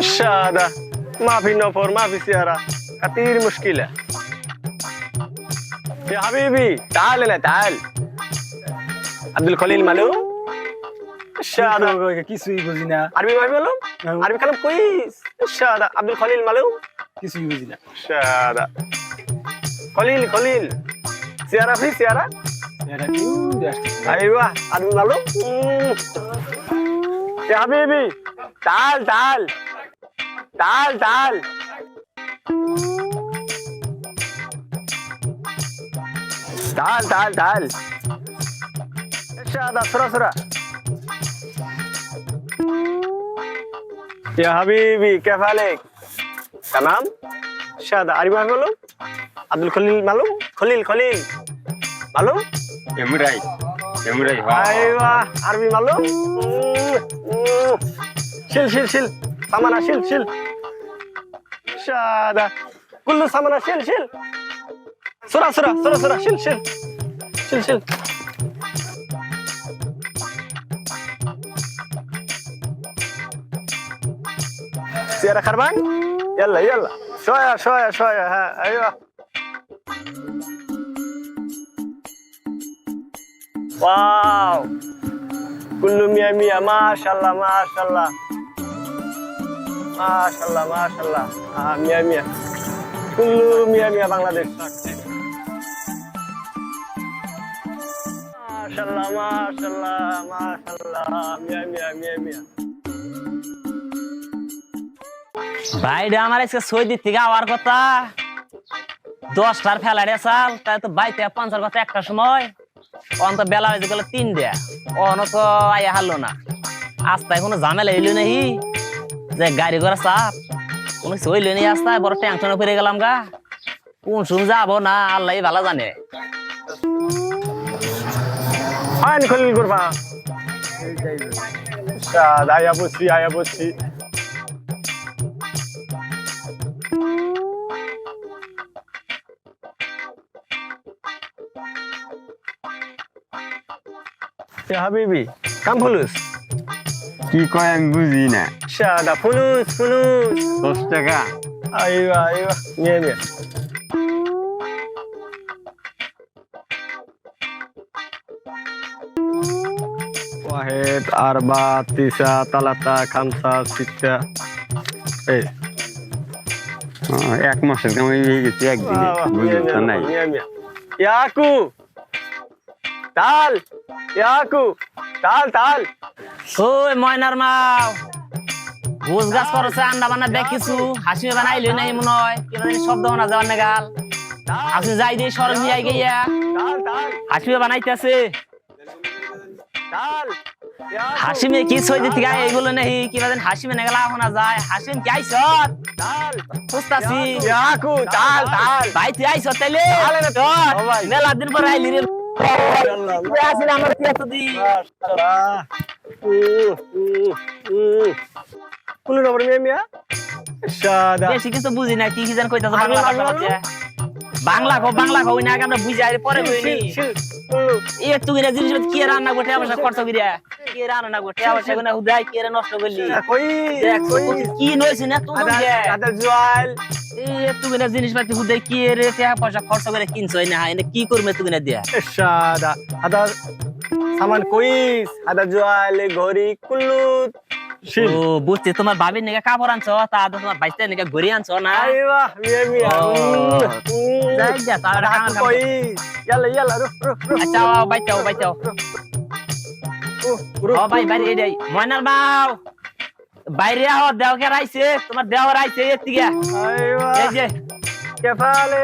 شادة ما في نفر ما في سيارة كثير مشكلة يا حبيبي تعال هنا تعال عبد الخليل مالو الشادة কিছুই বুঝি না عربي ما بيقولوا عربي كلام كويس الشادة عبد الخليل مالو কিছুই বুঝি না الشادة خليل خليل سيارة في سيارة এটা কি আসছে ايوه عبد مالو এ হাবিবি ডাল ডাল। ডাল ডাল। ডাল ডাল ডাল। দাদা হাবিবি কেফালেক। নাম শাদ আরিফ মাহমুদ আব্দুল খলিল মালুম। খলিল খলিল। মালুম? এমরাই এমরাই আরে বাহ আরবি মালুম। شيل شيل شيل. سمنه شيل شيل. هذا؟ كله سمنه شيل شيل. سرعة سرعة سرعة سرعة. شيل شيل. شيل شيل. سيارة خربان؟ يلا يلا. شوية شوية شوية. ها أيوه. واو. كله مية مية. ما شاء الله ما شاء الله. মাশাল্লাহ মাশাল্লাহ মিয়া মিয়া। মিয়া মিয়া বাংলাদেশ। মাশাল্লাহ মাশাল্লাহ মাশাল্লাহ মিয়া মিয়া মিয়া মিয়া। বাইরে আমার আজকে সৌদির থেকে আওয়ার কথা। দশটার ফেলা রে সাল তাই তো বাইতে পঞ্চাশ কথা একটা সময়। অন্ত তো বেলা হয়েছে গেল তিন দেয়া অন তো আয়া হারলো না। আস্তায় কোনো ঝামেলা এলো নাহি। যে গাড়ি ঘোড়া চাপ কোনো চইল নিয়ে আসতায় বড় টেনশনে পড়ে গেলাম গা। কোন সুম যাব না আল্লাহ ভালো জানে। আইন খলিল করবা। আয়া বসছি আয়া বসছি হাবিবি কাম ফুলুস কি কয় আমি বুঝি না। সাদা ফুলুস ফুলুস দশ টাকা। আইবা আইবা নিয়ে নিয়ে ওয়াহেদ আরবা তিসা তালাতা খামসা সিটা এই। এক মাসের কামে হয়ে গেছে একদিনে। বুঝতে নাই। ইয়াকু! তাল! ইয়াকু! তাল তাল! ওই ময়নার মা ভোজ গাছ করছে আন্ডা বান্না দেখ কিছু হাসি বানাইলে নাই মনে হয় শব্দ বানা যাওয়ার না গাল আপনি যাই দিয়ে সরল নিয়ে গিয়া। হাসি বানাইতেছে। হাসিমে কি সই দিতে গায় এইগুলো নেই কি বাদেন হাসিমে না গেলা হোনা যায়। হাসিম কি আইছ? সুস্তাছি ইয়াকু তাল তাল ভাই তুই আইছ তাইলে? মেলা দিন পর আইলি রে। আসলে আমার কি এত দি কোন খবর কিছু বুঝি না কি কি জান কইতাছ বাংলা বাংলা বাংলা। বাংলা কো না আমরা বুঝাই পরে কইনি। এ তুই না জিনিস কি রান্না কি রান্না নষ্ট করলি? আচ্ছা, কি নইছিস না তুই এ তুমি না জিনিস পাতি হুদাই কি রে টাকা পয়সা খরচ করে কিনছ এনে কি করবে তুমি দিয়া? সাদা। আদা সামান কইস আদা জুয়াল ঘড়ি কুল্লুত ও বুঝছি তোমার ভাবির নাকি কাপড় আনছো তা তোমার ভাইস্তের নাকি ঘুরি আনছো না? আচ্ছা বাইচাও বাইচাও। ও ভাই রাইছে তোমার দেহ রাইছে এ তিগা এই যে। কেফালে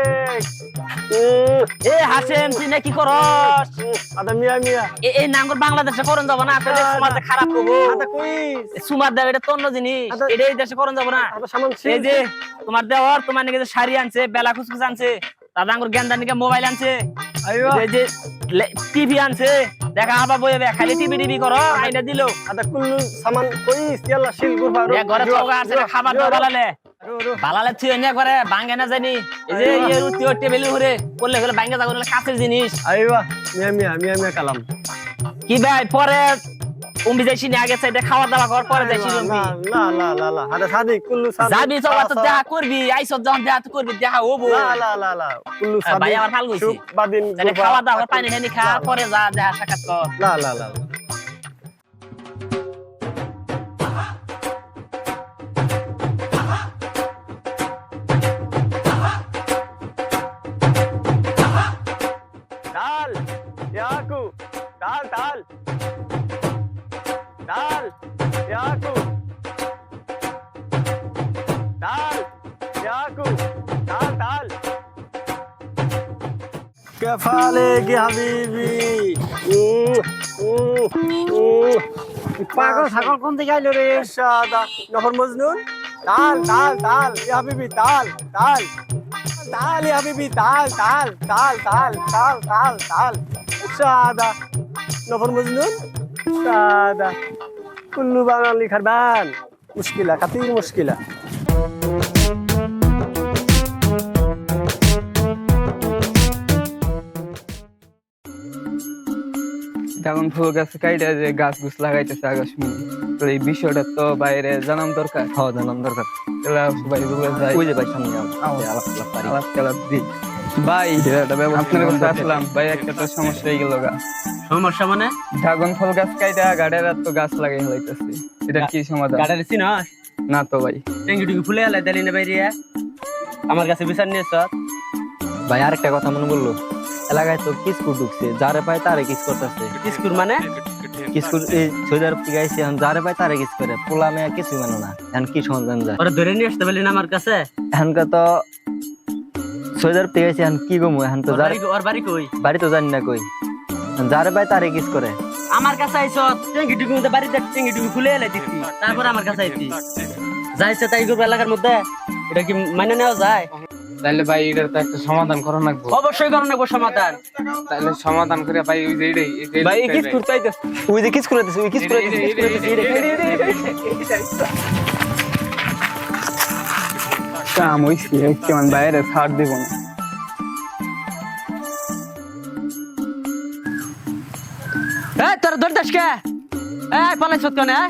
আচ্ছা, তোমার দেওয়ার তোমার নাকি শাড়ি আনছে বেলা খুসখুস আনছে দাদা আঙ্গুর গেন্দা মোবাইল আনছে এই যে টিভি আনছে দেখা আবার বইয়ে খালি টিভি টিভি করো আইনা দিলো। সামান খাবার বালালে তুই এনে করে ভাঙে না জানি। এই যে ইয়ে উতি ওটে ঘুরে করলে গেলে ভাঙে যাব কাছের জিনিস। আইবা মিয়া মিয়া মিয়া মিয়া কালাম। কি ভাই পরে উম্বি যাইছি না আগে সাইডে খাওয়া দাওয়া কর পরে যাইছি না না না না না আরে সাদি কুল্লু সাদি যাবি সব। তো দেখা করবি আইছ যখন দেখা তো করবি দেখা হব। না না না না কুল্লু সাদি ভাই আমার ভালো হইছে বাদিন খাওয়া দাওয়া পানি টানি খা পরে যা দেখা সাক্ষাৎ কর। না না না। ফালেকি হাবিবি। পাগল ছাগল কোন দিকে আইলো রে? সাদা। নহর মজনুন? তাল তাল তাল। এ হাবিবি, তাল তাল। তাল, এ হাবিবি, তাল তাল তাল তাল তাল তাল তাল। সাদা। নহর মজনুন? সাদা। কুল্লু বাঙালি খারবান মুশকিলা খাতির মুশকিলা। এখন ফুল গাছ কাইটা যে গাছ গুছ লাগাইতেছে আগাছ তো এই বিষয়টা তো বাইরে জানান দরকার। হ্যাঁ জানান দরকার। তাহলে ভাই ঘুরে যাই ওই যে ভাই সামনে আলাপ আলাপ আলাপ আলাপ দিই ভাই আপনার কাছে আসলাম। ভাই একটা তো সমস্যা হয়ে গেল গা। সমস্যা মানে? ড্রাগন ফল গাছ কাইটা গাড়ের তো গাছ লাগাই এটা কি সমাধান? গাড়ের না? তো ভাই। ট্যাঙ্কি টুকি ফুলে না বাইরে। আমার কাছে বিচার নিয়েছ ভাই আরেকটা কথা মনে বলল এলাকায় তো কিসকুর ঢুকছে যারে পায় তারে কিস করতেছে। স্কুল মানে? কিসকুর এই সৌদি আরব থেকে এখন যারে পায় তারে কিস করে। পোলা মেয়া কিছু মানে না এখন কি সমাধান যায়? ওরা ধরে নিয়ে আসতে পারলি না আমার কাছে? এখনকার তো সৌদি আরব থেকে আইসি এখন কি গমু এখন তো যারে বাড়ি ওর বাড়ি কই? বাড়ি তো জানি না কই। যারে পায় তারে কিস করে। আমার কাছে আইছ ট্যাঙ্কি টুকি মধ্যে বাড়িতে ট্যাঙ্কি টুকি খুলে এলাই দিচ্ছি। তারপর আমার কাছে আইছি যাইছে তাই করব এলাকার মধ্যে। এটা কি মানে নেওয়া যায়? তাহলে ভাই এটার তো একটা সমাধান করা লাগবে অবশ্যই কারণ নেব সমাধান তাহলে সমাধান করে ভাই ওই যে এটাই ভাই কিস করতে আইতেছে ওই যে কিস করে দিছে ওই কিস করে কিস করে দিছে কাম হইছে কেমন বাইরে ছাড় দিব না এই তোর দৌড়দাস কে এই পালাইছ কেন এই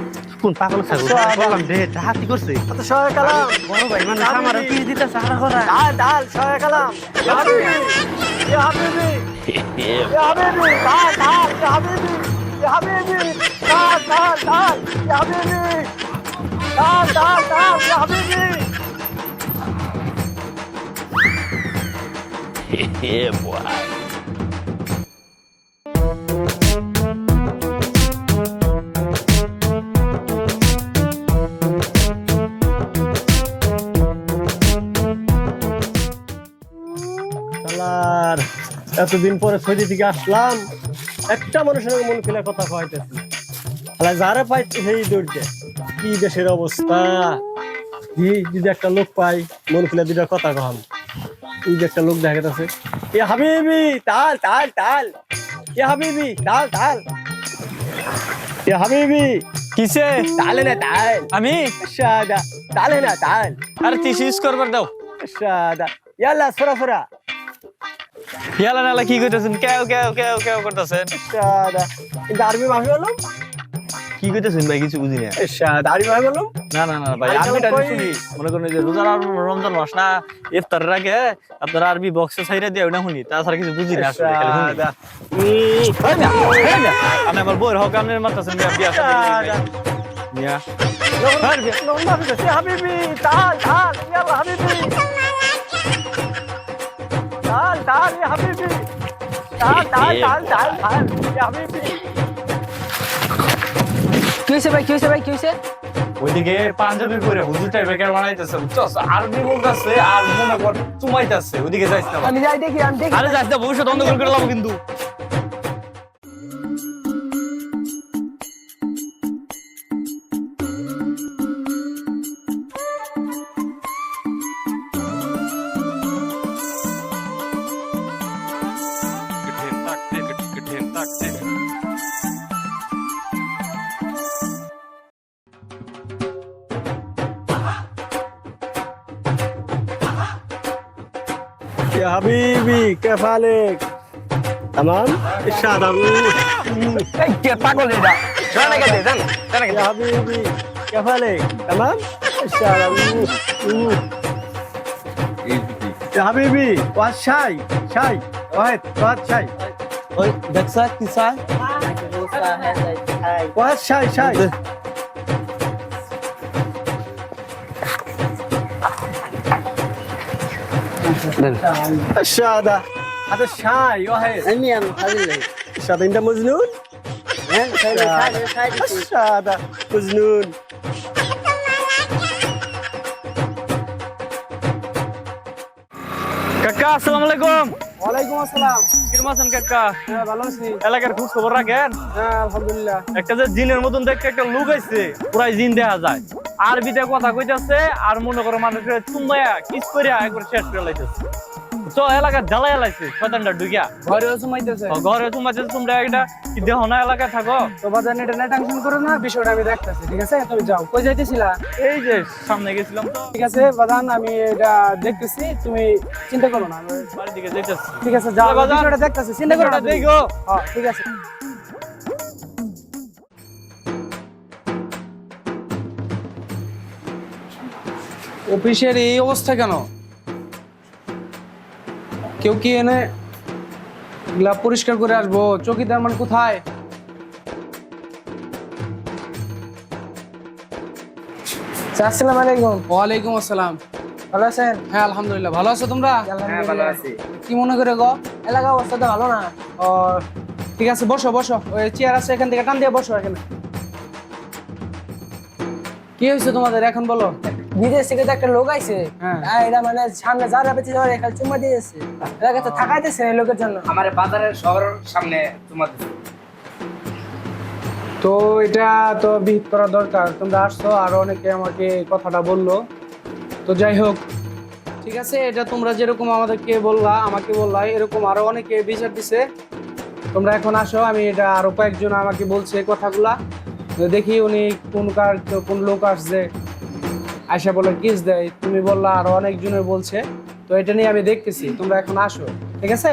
কোন পাগল ছাগল? বললাম দে হাতি করছে। কত সহায় কালাম বড় ভাই মানে আমার কি দিতে সারা করা। ডাল ডাল সহায় কালাম এ হাবিবি এ হাবিবি ডাল ডাল এ হাবিবি এ হাবিবি ডাল ডাল ডাল এ হাবিবি ডাল ডাল ডাল এ হাবিবি। Yeah, boy. এতদিন পরে সৌদি থেকে আসলাম একটা মানুষের মন খুলে কথা কইতেছি। শালা যারা পাই সেই দৌড়তে কি দেশের অবস্থা? যদি একটা লোক পাই মন খুলে দুটা কথা কম এই যে একটা লোক দেখা যাচ্ছে এ হাবিবি তাল তাল তাল। এ হাবিবি তাল তাল। এ হাবিবি কিসে? তালে না তাল। আমি? শাদা তালে না তাল। আরে শেষ করবার দাও। শাদা ইয়াল্লা সরা সরা। ইয়ালা নালা কি করতেছেন কেউ কেউ কেউ কেউ করতেছেন শাদা কিন্তু আরবি ভাবে বললাম কি কইতেছেন ভাই কিছু বুঝি না শাদা আরবি ভাবে বললাম না না না ভাই আরে আমি কেন কই? শুনি মনে করেন যে রোজার আর রমজান মাস না ইফতারের আগে আপনারা আরবি বক্সে ছাইরা দিয়ে ওটা শুনি তাছাড়া কিছু বুঝি না আসলে খালি শুনি। শাদা এই না, এই না, আপনি আমার বউয়ের হক আপনি মারতেছেন মিয়া বিয়া শাদী শাদা মিয়া يا حبيبي تعال تعال يلا حبيبي ডাল ডাল ইয়া হাবিবি। ডাল ডাল ডাল ডাল ডাল ইয়া হাবিবি। কি হইছে ভাই কি হইছে ভাই কি হইছে? ওইদিকে পাঞ্জাবি পরে হুজুর টাইপের কেন বানাইতেছে বুঝছস? আরবি বলতাছে আর মনে কর চুমাইতাছে ওইদিকে যাইছ না আমি যাই দেখি আমি দেখি। আরে যাইছ ভবিষ্যৎ অন্ধকার করে লাভ কিন্তু। حبيبي كيف حالك؟ تمام؟ الشهادة এই কে পাগল এটা জানা গেছে জান জানা يا حبيبي كيف حالك؟ تمام؟ الشهادة يا حبيبي واحد شاي شاي واحد واحد شاي ওই দেখছ কি চাই واحد شاي شاي الشهادة هذا الشاي واحد الشهادة انت مجنون؟ الشهادة مجنون কাকা আসসালামু আলাইকুম ওয়ালাইকুম আসসালাম কিরম আছেন কাকা হ্যাঁ ভালো আছি এলাকার খোঁজ খবর রাখেন হ্যাঁ আলহামদুলিল্লাহ একটা যে জিনের মতন দেখতে একটা লোক আইছে পুরাই জিন দেখা যায় আরবিতে কথা কইতাছে আর মনে করো মানুষের চুম্বাইয়া কিস করিয়া একবার শেষ করে লাইতেছে তো এলাকা জ্বালাই লাইছে শয়তানটা ঢুকিয়া। ঘরে ঘুমাইতেছে ও ঘরে তোমাদের তোমরা একটা কি দেহ না এলাকায় থাকো? তো বাজার নেটে না টেনশন করো না বিষয়টা আমি দেখতেছি ঠিক আছে? তুমি যাও কই যাইতেছিলা? এই যে সামনে গেছিলাম তো। ঠিক আছে বাদান আমি এটা দেখতেছি তুমি চিন্তা করো না আমি- বাড়ির দিকে যাইতেছি। ঠিক আছে যাও বাজান। বিষয়টা দেখতেছি চিন্তা করো না দেখো। হ্যাঁ ঠিক আছে। অফিসের এই অবস্থা কেন? কেউ কি এনে গ্লাভ পরিষ্কার করে আসব? চকিদার মান কোথায়? আসসালামু আলাইকুম। ওয়ালাইকুম আসসালাম। ভালো আছেন? হ্যাঁ আলহামদুলিল্লাহ। ভালো আছো তোমরা? হ্যাঁ ভালো আছি। কি মনে করে গো? এলাকা অবস্থা তো ভালো না। ও ঠিক আছে বসো বসো। ওই চেয়ার আছে এখান থেকে টান দিয়ে বসো এখানে। কি হয়েছে তোমাদের? এখন বলো। বিদেশ থেকে তো একটা লোক আইছে। হ্যাঁ। এরা মানে সামনে যারা বেঁচে যাওয়ার এখানে চুম্মা দিয়েছে। তো থাকাইতেছে এই লোকের জন্য। আমার বাজারের শহর সামনে তোমার তো এটা তো বিহিত করা দরকার। তোমরা আসছো আরও অনেকে আমাকে কথাটা বলল। তো যাই হোক ঠিক আছে এটা তোমরা যেরকম আমাদেরকে বললা আমাকে বললা এরকম আরও অনেকে বিচার দিছে। তোমরা এখন আসো আমি এটা আরও কয়েকজন আমাকে বলছে এই কথাগুলা। তো দেখি উনি কোন কার কোন লোক আসছে। আয়সা বলে কিস দেয়? তুমি বললা আরও অনেকজনে বলছে। তো এটা নিয়ে আমি দেখতেছি তোমরা এখন আসো ঠিক আছে?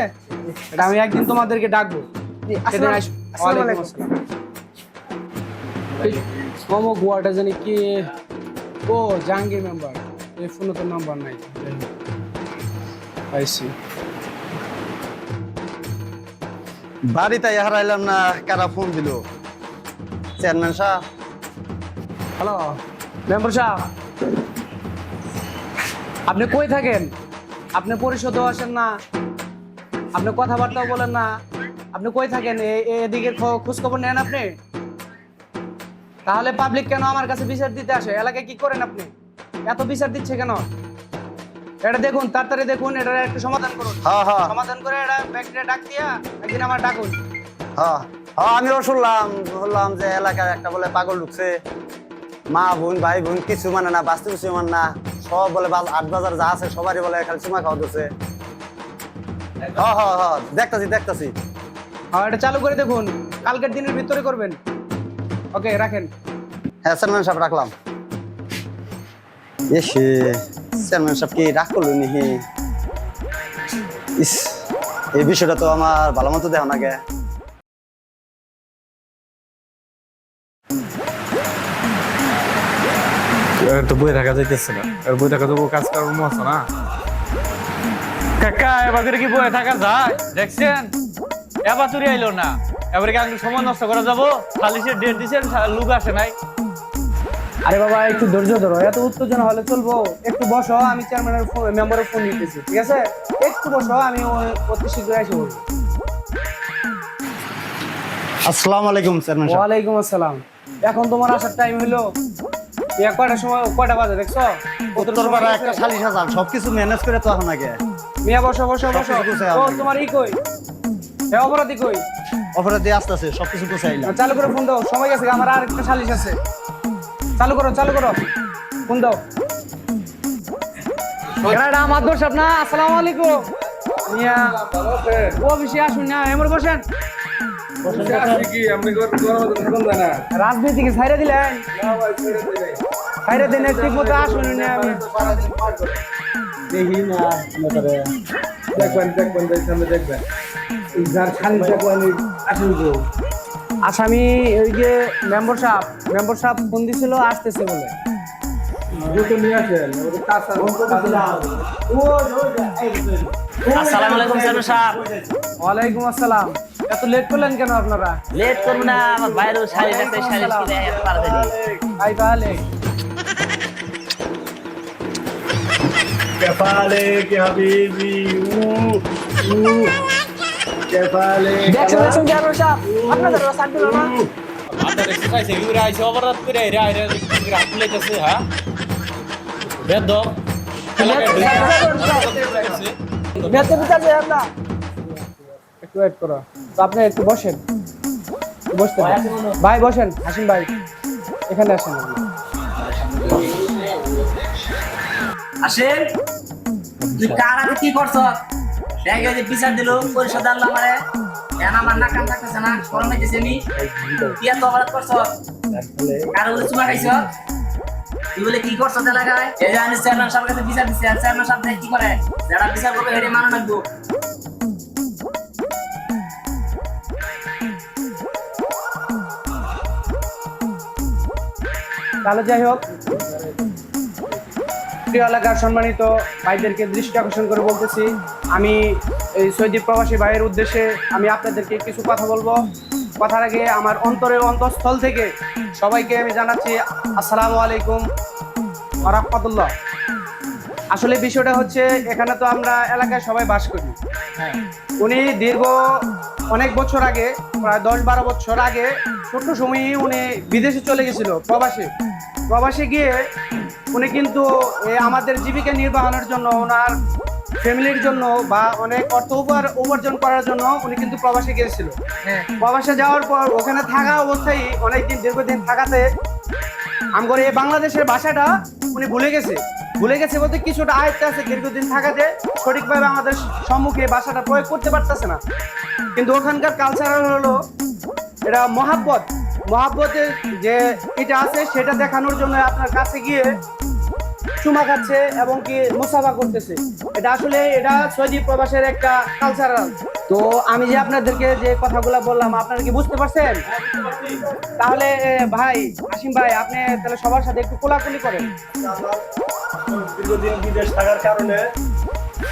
এটা আমি একদিন তোমাদেরকে ডাকবো। সেদিন আসো ওয়ালাইকুম আসসালাম। অমুক ওয়ার্ডে জানি কি? ও জাহাঙ্গীর মেম্বার এই ফোনে তো নাম্বার নাই। পাইছি বাড়িতে হারাইলাম না কারা ফোন দিল? চেয়ারম্যান সাহেব হ্যালো মেম্বার সাহেব আপনি কই থাকেন? আপনি পরিষদেও আসেন না। আপনি কথাবার্তাও বলেন না। আপনি কই থাকেন? এদিকে খ- খোঁজ খবর নেন আপনি? তাহলে পাবলিক কেন আমার কাছে বিচার দিতে আসে? এলাকায় কি করেন আপনি? এত বিচার দিচ্ছে কেন? এটা দেখুন তাড়াতাড়ি দেখুন এটা একটু সমাধান করুন। হ্যাঁ হ্যাঁ সমাধান করে এটা ব্যাংকে ডাক দিয়া একদিন আমার ডাকুন। হ্যাঁ হ্যাঁ আমিও শুনলাম বললাম যে এলাকার একটা বলে পাগল ঢুকছে। মা বোন ভাই বোন কিছু মানে না বাস্তু কিছু মানে না। সব বলে আট বাজার যা আছে সবারই বলে খালি চুমা খাওয়া দিচ্ছে হ্যাঁ হ্যাঁ হ্যাঁ দেখতাছি দেখতাছি। আর এটা চালু করে দেখুন। কালকের দিনের ভিতরে করবেন। ওকে রাখেন। হ্যাঁ চেয়ারম্যান সাহেব রাখলাম। এসে চেয়ারম্যান সাহেব কি রাগ করল নিহি ইস এই বিষয়টা তো আমার ভালো মতো দেহ না গে। তো বই থাকা যাইতেছে না। এর বই তো কাজ করার আছে না। কাকা এবার করে কি বই থাকা যায়? দেখছেন? এবার চুরি আইলো না। এবারে কি আঙ্গুল সময় নষ্ট করা যাব? ডেট দিছেন লুক আসে নাই। আরে বাবা একটু ধৈর্য ধরো। এত উত্তেজনা হলে চলবো। একটু বসো আমি চেয়ারম্যানের মেম্বারের ফোন নিতেছি ঠিক আছে? একটু বসো আমি অতি শীঘ্রই এসে বলব আসসালামু আলাইকুম চেয়ারম্যান ওয়ালাইকুম আসসালাম। এখন তোমার আসার টাইম হলো ইয়া কয়টার সময় কয়টা বাজে দেখছ? একটা সবকিছু ম্যানেজ করে তো এখন আগে। মিয়া বসো বসো বসো। ও তোমার ই কই? হ্যাঁ অপরাধী কই? অপরাধ দিয়ে আসতেছে সবকিছু গুছাইলাম চালু করে ফোন দাও। সময় গেছে আমার আর একটা সালিশ আছে। চালু করো চালু করো। ফোন দাও। এটা আমার দোষ আপনা আসসালামু আলাইকুম। মিয়া ও বেশি আসুন না এমর বসেন। রাজনীতিকে ছাইরে দিলেন। ছাইরে দিন ঠিক মতো আসুন না আমি। দেখি না দেখবেন দেখবেন সামনে দেখবেন। যার খালি দেখবেন আসুন আসামি ওই যে মেম্বার সাহেব মেম্বার সাহেব ফোন দিছিল আসতেছে বলে। আসসালামু আলাইকুম স্যার সাহেব। ওয়ালাইকুম আসসালাম। এত লেট করলেন কেন আপনারা? লেট করব না আমার বাইরেও শাড়ি শাড়ি কিনে আই তাহলে كيف عليك يا حبيبي أوه، أوه. كيف عليك দেখছেন দেখছেন চেয়ারম্যান সাহেব আপনাদের সাথ দিল না আপনার এক্সারসাইজ এগুলো আইছে অপরাধ করে এরা এরা গ্রাফ লাইতেছে হ্যাঁ বেদ বেতন বিচার দেন না একটু ওয়েট করো তো আপনি একটু বসেন বসতে দেন। ভাই বসেন হাসিম ভাই এখানে আসেন আসেন। তুই কার আগে কি করছ? দেখ যে বিচার দিল, পরিষদ আনলো আমারে। কেন আমার না কাম থাকতেছে না? গরম হইতেছে নি? কি এত অপরাধ করছ? কার বলে চুমা খাইছ? তুই বলে কি করছ এলাকায় এই যে আমি চেয়ারম্যান সাহেবের কাছে বিচার দিচ্ছি চেয়ারম্যান সাহেব কি করে? যারা বিচার করবে হেঁটে মানো রাখব তাহলে যাই হোক। প্রিয় এলাকার সম্মানিত ভাইদেরকে দৃষ্টি আকর্ষণ করে বলতেছি আমি এই সৈদীপ প্রবাসী ভাইয়ের উদ্দেশ্যে আমি আপনাদেরকে কিছু কথা বলব। কথার আগে আমার অন্তরের অন্তঃস্থল থেকে সবাইকে আমি জানাচ্ছি আসসালামু আলাইকুম রহমতুল্লাহ। আসলে বিষয়টা হচ্ছে এখানে তো আমরা এলাকায় সবাই বাস করি। উনি দীর্ঘ অনেক বছর আগে প্রায় দশ বারো বছর আগে ছোট্ট সময়ই উনি বিদেশে চলে গেছিল প্রবাসে। প্রবাসে গিয়ে উনি কিন্তু আমাদের জীবিকা নির্বাহনের জন্য ওনার ফ্যামিলির জন্য বা অনেক অর্থ উপার- উপার্জন করার জন্য উনি কিন্তু প্রবাসে গিয়েছিল। প্রবাসে যাওয়ার পর ওখানে থাকা অবস্থায় অনেকদিন দীর্ঘদিন থাকাতে আমগর এই বাংলাদেশের ভাষাটা উনি ভুলে গেছে। ভুলে গেছে বলতে কিছুটা আয়ত্তে আছে দীর্ঘদিন থাকাতে সঠিকভাবে আমাদের সম্মুখে ভাষাটা প্রয়োগ করতে পারতেছে না। কিন্তু ওখানকার কালচারাল হলো এটা মহাব্বত। মহাব্বতের যে এটা আছে, সেটা দেখানোর জন্য আপনার কাছে গিয়ে চুমা খাচ্ছে এবং কি মুসাফা করতেছে। এটা আসলে এটা সৌদি প্রবাসের একটা কালচারাল তো আমি যে আপনাদেরকে যে কথাগুলো বললাম, আপনারা কি বুঝতে পারছেন? তাহলে ভাই, আসিম ভাই, আপনি তাহলে সবার সাথে একটু কোলাকুলি করেন। দীর্ঘদিন বিদেশ থাকার কারণে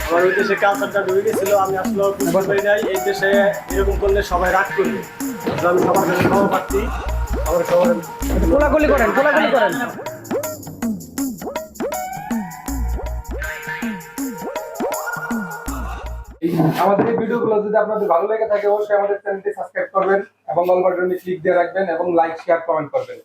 আমার ওই দেশে কালচারটা ঢুকে গেছিল, আমি আসলে বুঝতে পারি নাই, এই দেশে এরকম করলে সবাই রাগ করবে। আমি সবার কাছে খবর পাচ্ছি আমার সবার কোলাকুলি করেন কোলাকুলি করেন। আমাদের এই ভিডিওগুলো যদি আপনাদের ভালো লেগে থাকে অবশ্যই আমাদের চ্যানেলটি সাবস্ক্রাইব করবেন এবং অল বাটনে ক্লিক দিয়ে রাখবেন এবং লাইক শেয়ার কমেন্ট করবেন।